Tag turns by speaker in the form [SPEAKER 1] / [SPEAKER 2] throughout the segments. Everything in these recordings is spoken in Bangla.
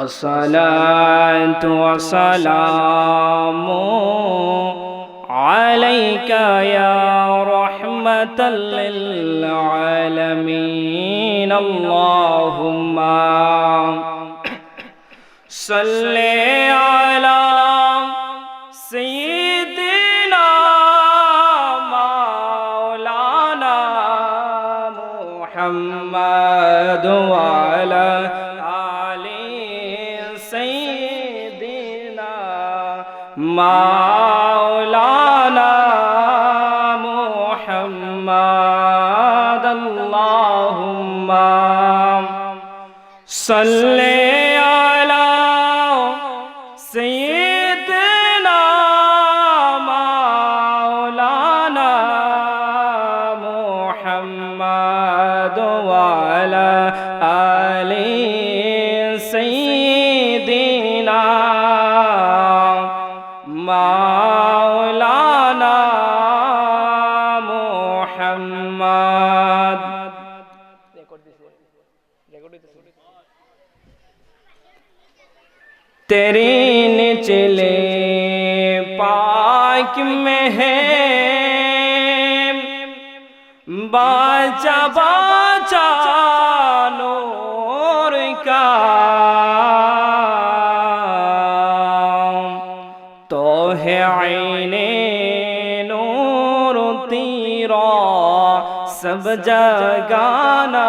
[SPEAKER 1] الصلاة والسلام عليك يا رحمة للعالمين. اللهم صل على صل على तेरी निचले पाक में है बाचा बाचा नूर का तो है आईने नूर तीरा सब जगाना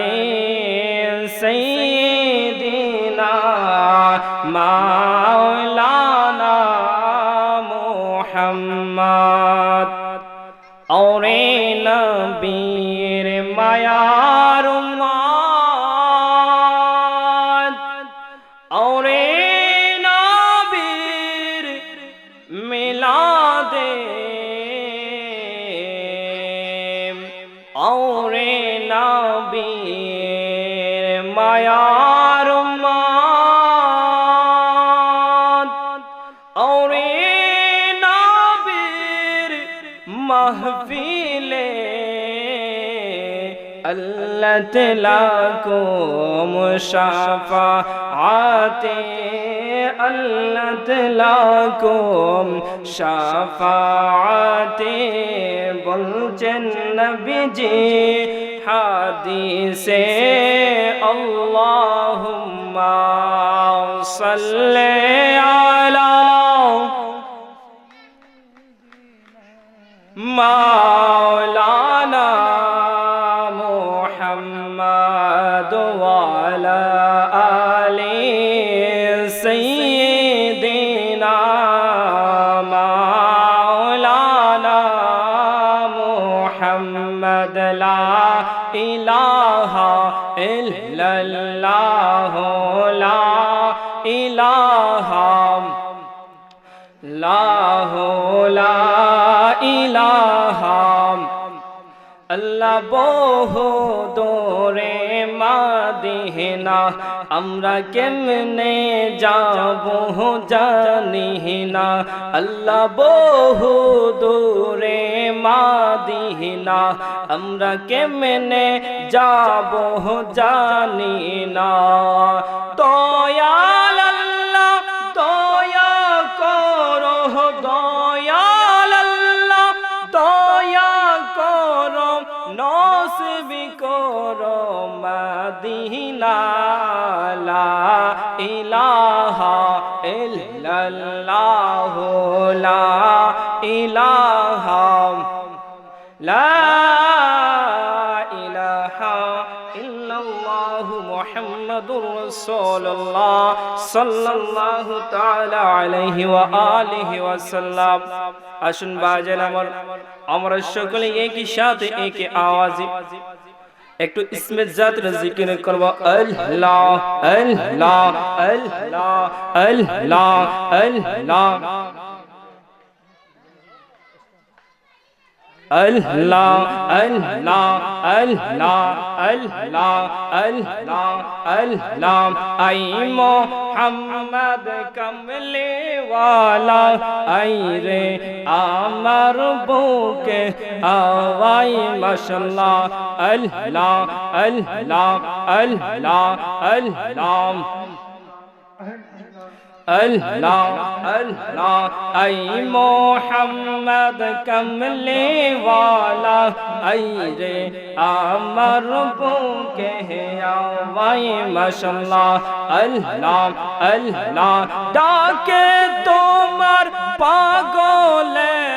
[SPEAKER 1] আলে মাহফিলে আল্লাহ তেলা কো মুসাফা আতে আল্লাহ তেলা কো সাফাতে বলছেন নবীজি, হাদিসে আল্লাহুম্মা সাল্লি আলা মা দোরে মাদিনা, আমরা কেমনে যাব জানি না আল্লাহ বহু দূরে মাদিনা, আমরা কেমনে যাব জানি না দয়াল রাসূলুল্লাহ সাল্লাল্লাহু তাআলা আলাইহি ওয়া আলিহি ওয়াসাল্লাম আসুন বাজেন আমার আমরা সকলে একই সাথে একই আওয়াজে একটু ইসমে জাতের জিকির করব। আল্লাহ আল্লাহ আল্লাহ আল্লাহ আল্লাহ আল্লাহ। اللہ اللہ اللہ اللہ اللہ اللہ ائی محمد کملے والا ائی رے آمر بوکے آوائی ماشاءاللہ اللہ اللہ اللہ اللہ اللہ اللہ اللہ اے محمد کملے والا اے رے آمر بو کے آوائی مشلا اللہ اللہ ڈاکے تمر پاگولے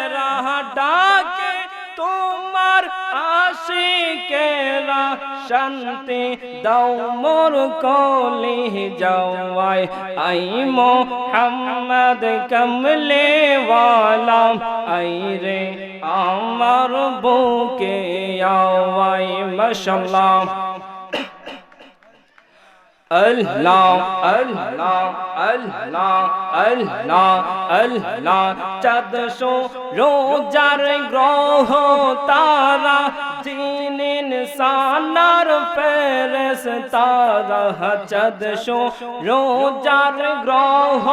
[SPEAKER 1] আশিকেরা শান্তি দাও মোর কলি যাওয়াই আই মোহাম্মদ কমলে ওয়ালাম আই রে আমার বুকে আওয়াই মাশাল্লাহ আল্লাহ আল্লাহ আল্লাহ আল্লাহ আল্লাহ চাঁদশো রোজার গ্রহ তারা জিনিন সানার ফেরেস তারা। চাঁদশো রোজার গ্রহ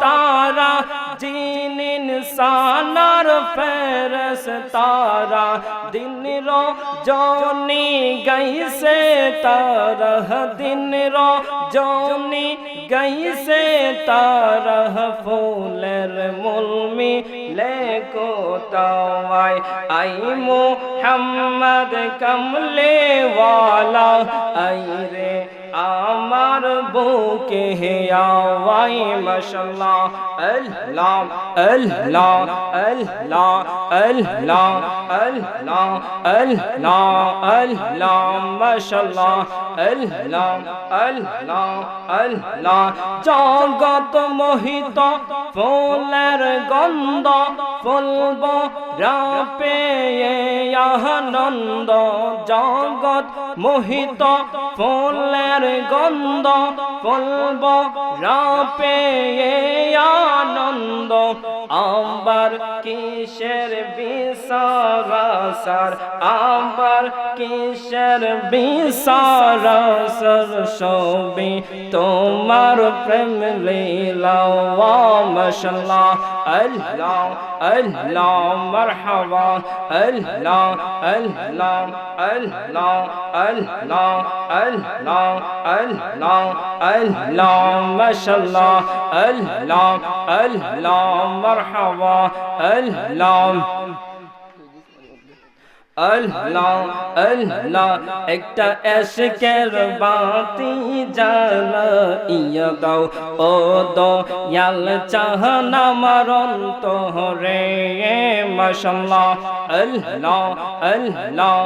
[SPEAKER 1] তারা জিনিন সানার ফেরেস তারা। দিন রো জনি গাইছে তারা দিন রো জনি গাইছে তারা ফুলের মুলমি লেকো তাওয়াই আই মোহাম্মদ কমলে ওয়ালা আই রে আমার বুকে হে আওয়াই মাশাল্লাহ। আল্লাহ আল্লাহ আল্লাহ আল্লাহ আল্লাহ আল্লাহ আল্লাহ, মাশাল্লাহ। আল্লাহ আল্লাহ আল্লাহ। জগত মোহিত ফুলের গন্ধ ফুলব রাপে আনন্দ জগৎ মোহিত ফুলের গন্ধ ফুলব রাপে আনন্দ আবার কিসের বিসার আবার কিসের বিসার সবি তোমার প্রেম লীলা। মশাল্লাহ। আল্লাহ আল্লাহ, মারহাবা। আল্লাহ আল্লাহ আল্লাহ আল্লাহ আল্লাহ আল্লাহ আল্লাহ, মাশাল্লাহ। اللام اللام مرحبا اللام আল্লাহ আল্লাহ, একটা এশকের বাতি জ্বালাইয়া দাও। ও দো ইয়াল চাহনা মারন্ত রে মাশাল্লাহ আল্লাহ আল্লাহ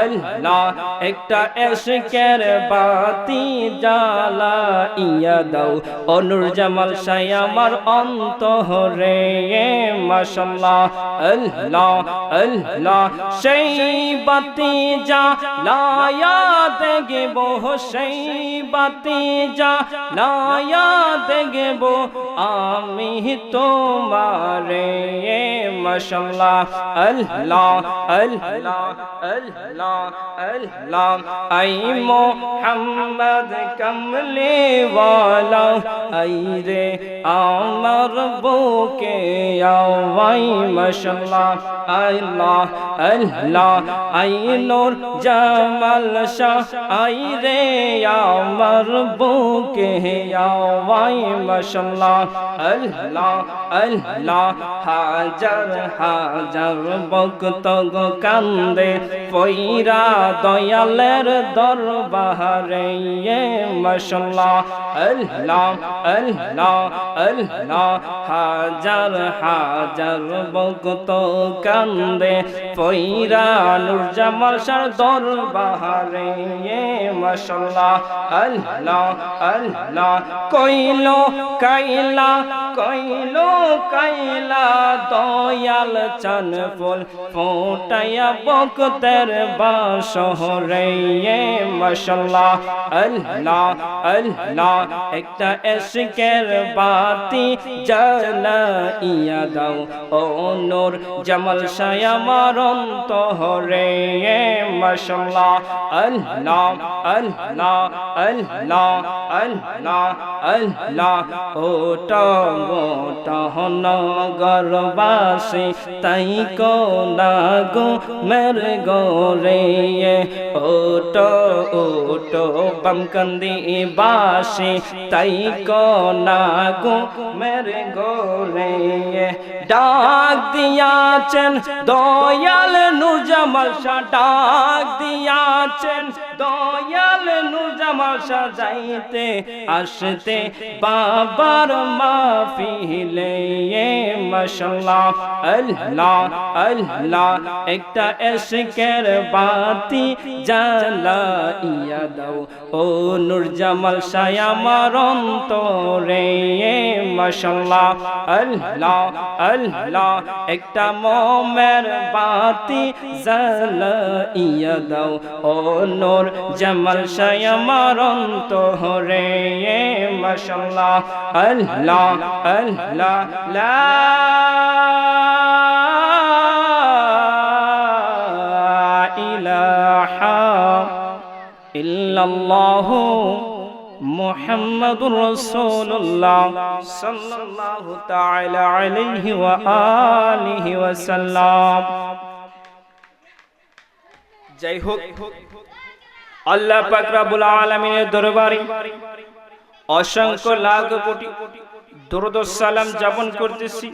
[SPEAKER 1] আল্লাহ, একটা এশকের বাতি জ্বালাইয়া দাও। অনুর জামাল সাই আমার অন্ত রে মাশাল্লাহ আল্লাহ আল্লাহ, সেই বাতি যা লায়া দেগেব, সেই বাতি যা লায়া দেগেব, আমি তোমারে মশাল্লাহ, আল্লাহ আল্লাহ আল্লাহ আল্লাহ, আই মোহাম্মদ কমলে ওয়ালা আই রে আমার বুকে আওয়াই, মশাল্লাহ, আল্লাহ আল্লাহ আই নূর জামাল শাহ, আই রে আমার বুকে আওয়াই মশাল্লাহ। আল্লাহ আল্লাহ, হাজার হাজার ভক্ত কান্দে, পইরা দয়ালের দরবারে মশাল্লাহ। আল্লাহ আল্লাহ আল্লাহ, হাজার হাজার ভক্ত কান্দে পৈরা নূর জামাল শাহ দরবারে মাশাল্লাহ, আল্লাহ আল্লাহ, কইলো কাইলা কইলো কাইলা, দয়াল চান ফুল ফোটাইয়া বকতের বাসহরে মাশাল্লাহ, আল্লাহ আল্লাহ, একটা এসকের বাতি জ্বালাইয়া দাও, ও নূর জামাল শায়া মারন্ত হরে মাশাল্লাহ, আল্লাহ আল্লাহ আল্লাহ আল্লাহ আল্লাহ। ওটা মোটা নগরবাসী তাই কো লাগো মের গোরে ওটো ওটো বমকন্দি বাসী, তাই কো লাগো মের গোরে ডাক দিয়াছেন দয়াল নুজামাল শাহ ডাক দিয়াছেন। দয়াল নুজামাল শাহ যাইতে আসতে বাবার মাফিলে মাশাল্লাহ, আল্লাহ আল্লাহ, একটা এশকের বাতি জ্বালাইয়া দাও। ও নূর জামাল শাহ আমার অন্তরে মাশাল্লাহ, আল্লাহ আল্লাহ, একটা মোমের বাতি জ্বালাইয়া দাও। ও নূর জামাল শাহ আমার অন্তরে মাশাল্লাহ, আল্লাহ আল্লাহ, লা ইলাহা ইল্লাল্লাহু মুহাম্মাদুর রাসূলুল্লাহ সাল্লাল্লাহু তাআলা আলাইহি ওয়া আলিহি ওয়া সাল্লাম যাই হোক আল্লাহ পাক রব্বুল আলামিনের দরবারে অসংখ্য লাখ কোটি সালাম যাপন করতেছি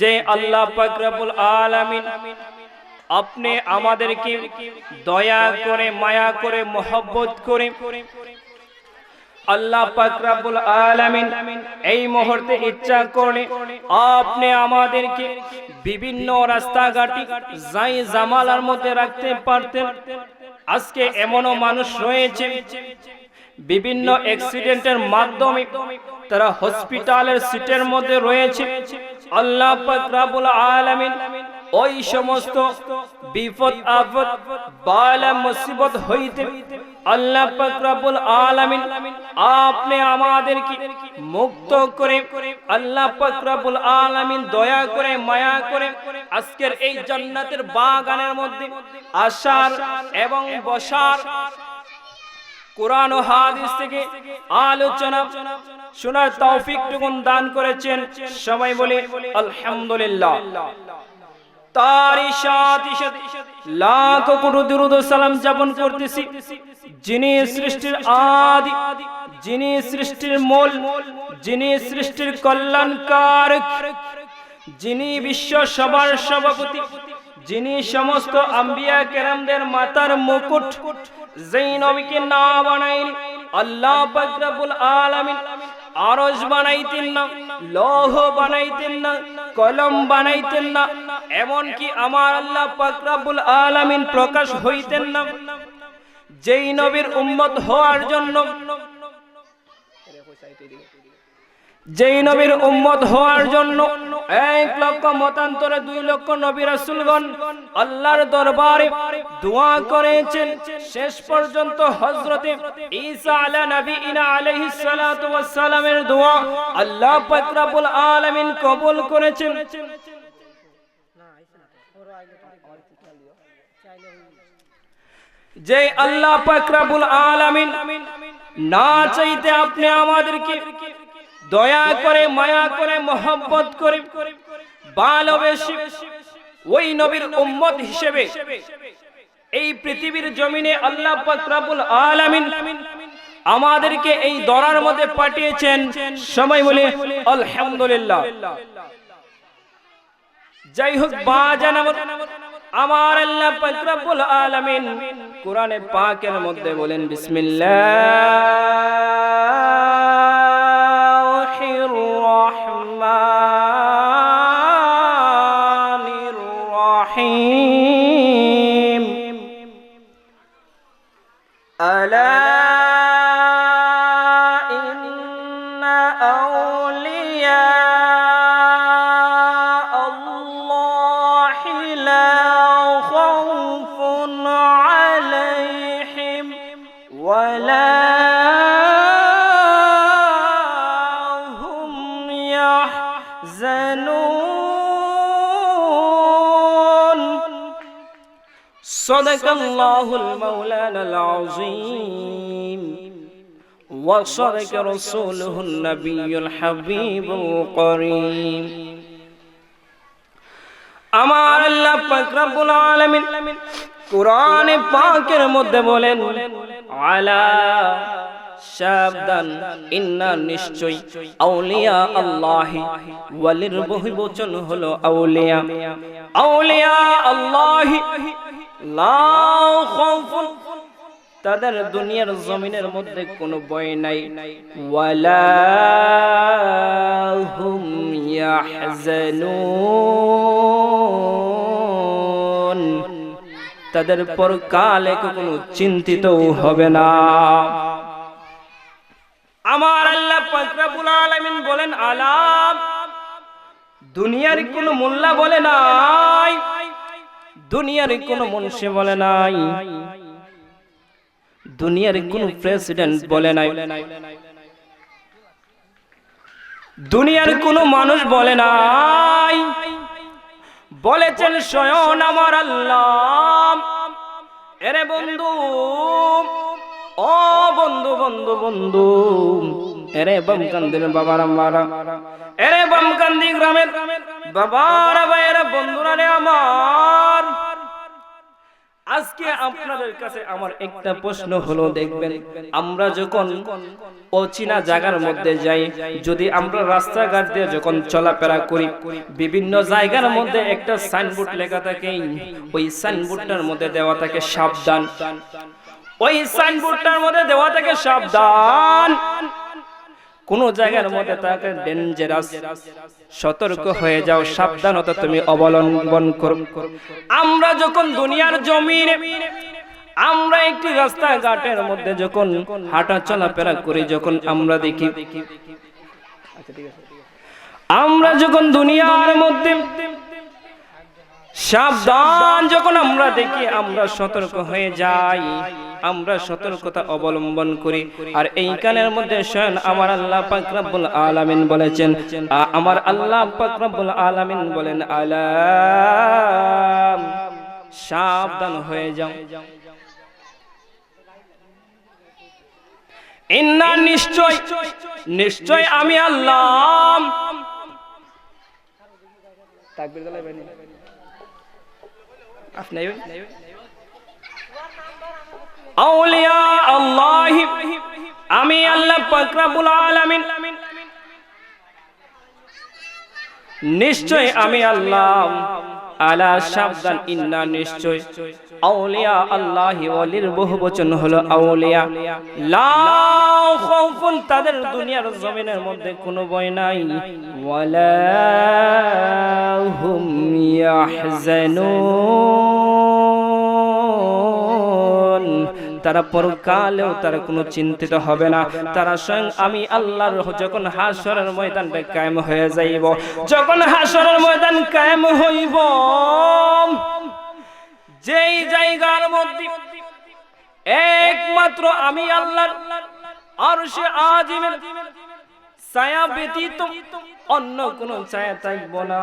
[SPEAKER 1] যে আল্লাহ পাক রব্বুল আলামিন আপনি আমাদেরকে দয়া করে, মায়া করে, মোহব্বত করে আল্লাহ পাক রব্বুল আলামিন এই মুহূর্তে ইচ্ছা করলে আপনি আমাদেরকে বিভিন্ন রাস্তাঘাটি যাই জামালার মধ্যে রাখতে পারতেন। আজকে এমনও মানুষ রয়েছে, বিভিন্ন অ্যাক্সিডেন্টের মাধ্যমে তারা হসপিটালের সিটের মধ্যে রয়েছে। আল্লাহ আলমিন আলামিন ওই সমস্ত বিপদ, আপদ, বালা, মুসিবত হইতে আল্লাহ পাক রব্বুল আলামিন আপনি আমাদেরকে মুক্ত করে, আল্লাহ পাক রব্বুল আলামিন দয়া করে, মায়া করে আজকের এই জান্নাতের বাগানের মধ্যে আসার এবং বসার কোরআন ও হাদিস থেকে আলোচনা শোনার তৌফিক টুকুন দান করেছেন। সবাই বলে, আলহামদুলিল্লাহ। যিনি সৃষ্টির যিনি বিশ্ব সবার সভাপতি, যিনি সমস্ত আম্বিয়া কেরামদের মাতার মুকুট, যেই নবীকে না বানাইনি আল্লাহ পাক আলামিন আরজ বানাইতেন না, লৌহ বানাইতেন না, কলম বানাইতেন না। এমন কি আমার আল্লাহ পাকরাবুল আলামিন প্রকাশ হইতেন না। যেই নবীর উম্মত হওয়ার জন্য যেই নবীর উম্মত হওয়ার জন্য এক লক্ষ মতান্তরে দুই লক্ষ নবী রাসূলগণ আল্লাহর দরবারে দোয়া করেছেন। শেষ পর্যন্ত হযরতে ঈসা আলা নবীনা আলাইহিস সালাতু ওয়াস সালামের দোয়া আল্লাহ পাক রব্বুল আলামিন কবুল করেছেন। যে আল্লাহ পাক রব্বুল আলামিন না চাইতে আপনি আমাদেরকে দয়া করে, মায়া করে, মোহব্বত করে, ভালোবেসে ওই নবীর উম্মত হিসেবে এই পৃথিবীর জমিনে আল্লাহ আলামিন আমাদেরকে এই দরার মধ্যে পাঠিয়েছেন। সময় বলে, আলহামদুলিল্লাহ। যাই হোক, বাজান আমার আল্লাহ পাক রব্বুল আলামিন কোরআনে পাকের মধ্যে বলেন বিসমিল্লাহির صدق الله المولانا العظيم وصدق رسوله النبي الحبيب القريب আমার আল্লাহ পাক রব্বুল আলামিন কোরআনে পাকের মধ্যে বলেন আলা সাবধান ইন্না নিশ্চয় আউলিয়া আল্লাহি ওয়ালির বহুবচন হলো আউলিয়া আউলিয়া আল্লাহি লা খাউফুন তাদের দুনিয়ার জমিনের মধ্যে কোনো ভয় নাই। হুম ইয়াহজানুন, তাদের পরকালে কোনো চিন্তিত হবে না। আমার আল্লাহ আলামিন বলেন, আলাম, দুনিয়ার কোনো মোল্লা বলে নাই। দুনিয়ার কোনো মনুষ্য বলে নাই। দুনিয়ার কোন প্রেসিডেন্ট বলে নাই। দুনিয়ার কোন মানুষ বলে নাই। বলেছেন স্বয়ং আমার আল্লাহ। এরে বন্ধু ও বন্ধু বন্ধু বন্ধু। এরে বামকান্দির বাবার মারা এরে বামকান্দি গ্রামের গ্রামের আমার। যখন জায়গার মধ্যে যাই, যদি আমরা রাস্তাঘাট দিয়ে যখন চলাফেরা করি, বিভিন্ন জায়গার মধ্যে একটা সাইনবোর্ড লেখা থাকে, ওই সাইনবোর্ডটার মধ্যে দেওয়া থাকে সাবধান। ওই সাইনবোর্ডটার মধ্যে দেওয়া থাকে সাবধান। কোন জায়গার মধ্যে তাকে ডেঞ্জারাস সতর্ক হয়ে যাও, সাবধানতা তুমি অবলম্বন করো। আমরা যখন দুনিয়ার জমিনে, আমরা একটি রাস্তা ঘাটের মধ্যে যখন হাঁটা চলাফেরা করি, যখন আমরা দেখি, আমরা যখন দুনিয়ার মধ্যে সাবধান, যখন আমরা দেখি আমরা সতর্ক হয়ে যাই, আমরা সতর্কতা অবলম্বন করি। আর এই কানের মধ্যে স্বয়ং আমার আল্লাহ পাক রব্বুল আলামিন বলেছেন আমার আল্লাহ পাক রব্বুল আলামিন বলেন আলাম সাবধান হয়ে যাও। ইন্না নিশ্চয় নিশ্চয় আমি আল্লাহ। তাকবীর আপনি আউলিয়া আল্লাহ আমি আল্লাহ পাকরাবুল আলামিন। নিশ্চয় আমি আল্লাহ। আলা সাবধান ইন্না নিশ্চয়। আউলিয়া আল্লাহি ওয়ালির বহু বচন হলো আউলিয়া। লা খাউফুন, তাদের দুনিয়ার জমিনের মধ্যে কোনো ভয় নাই। ওয়ালা হুম ইয়াহজানুন। তারা পরকালেও তারা কোনো চিন্তিত হবে না। তারা স্বয়ং আমি আল্লাহর যখন হাসরের ময়দানটা কায়েম হয়ে যাইব, যখন হাসরের ময়দান কায়েম হইব, যেই জায়গার মধ্যে একমাত্র আমি আল্লাহর আর সে আজিমের ছায়া ব্যতীত অন্য কোন ছায়া থাকব না।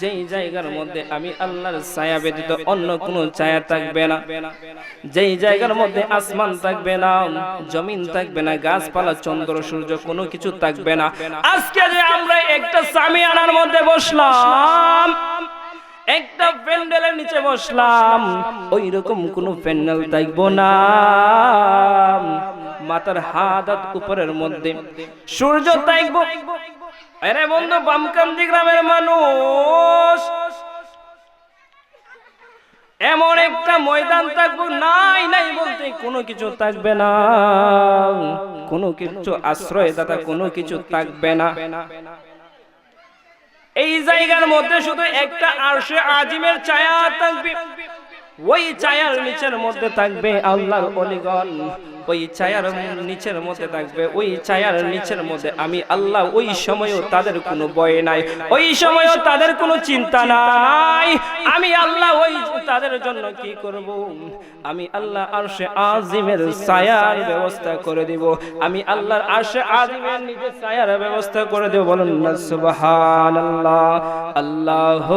[SPEAKER 1] যেই জায়গার মধ্যে আমি আল্লাহর ছায়া ব্যতীত অন্য কোন ছায়া থাকবে না। যেই জায়গার মধ্যে আসমান থাকবে না, জমিন থাকবে না, গাছপালা, চন্দ্র, সূর্য কোনো কিছু থাকবে না। আজকে যে আমরা একটা সামিয়ানার মধ্যে বসলাম, একটা প্যান্ডেলের নিচে বসলাম ওই রকম কোনো প্যান্ডেল থাকব না। মাথার হাত উপরের মধ্যে। সূর্য থাকব আরে বন্ধু, বামকান্দি গ্রামের মানুষ। এমন একটা ময়দান থাকব, নাই নাই বলতে কোনো কিছু থাকবে না। কোনো কিছু আশ্রয় দাতা কোনো কিছু থাকবে না। এই জায়গার মধ্যে শুধু একটা আরশে আজিমের ছায়া থাকবে। ওই ছায়ার নিচের মধ্যে থাকবে আল্লাহর অলিগণ। ওই ছায়ার নিচের মধ্যে থাকবে, ওই ছায়ার নিচের মধ্যে আমি আল্লাহ, ওই সময়ও তাদের কোনো ভয় নাই। ওই সময়ও তাদের কোনো চিন্তা নাই। আমি আল্লাহ, ওই তাদের জন্য কি করব? আমি আল্লাহ আরশে আজিমের ছায়ার ব্যবস্থা করে দিব। আমি আল্লাহর আরশে আজিমের নিচে ছায়ার ব্যবস্থা করে দেব। বলুন সুবহানাল্লাহ। আল্লাহ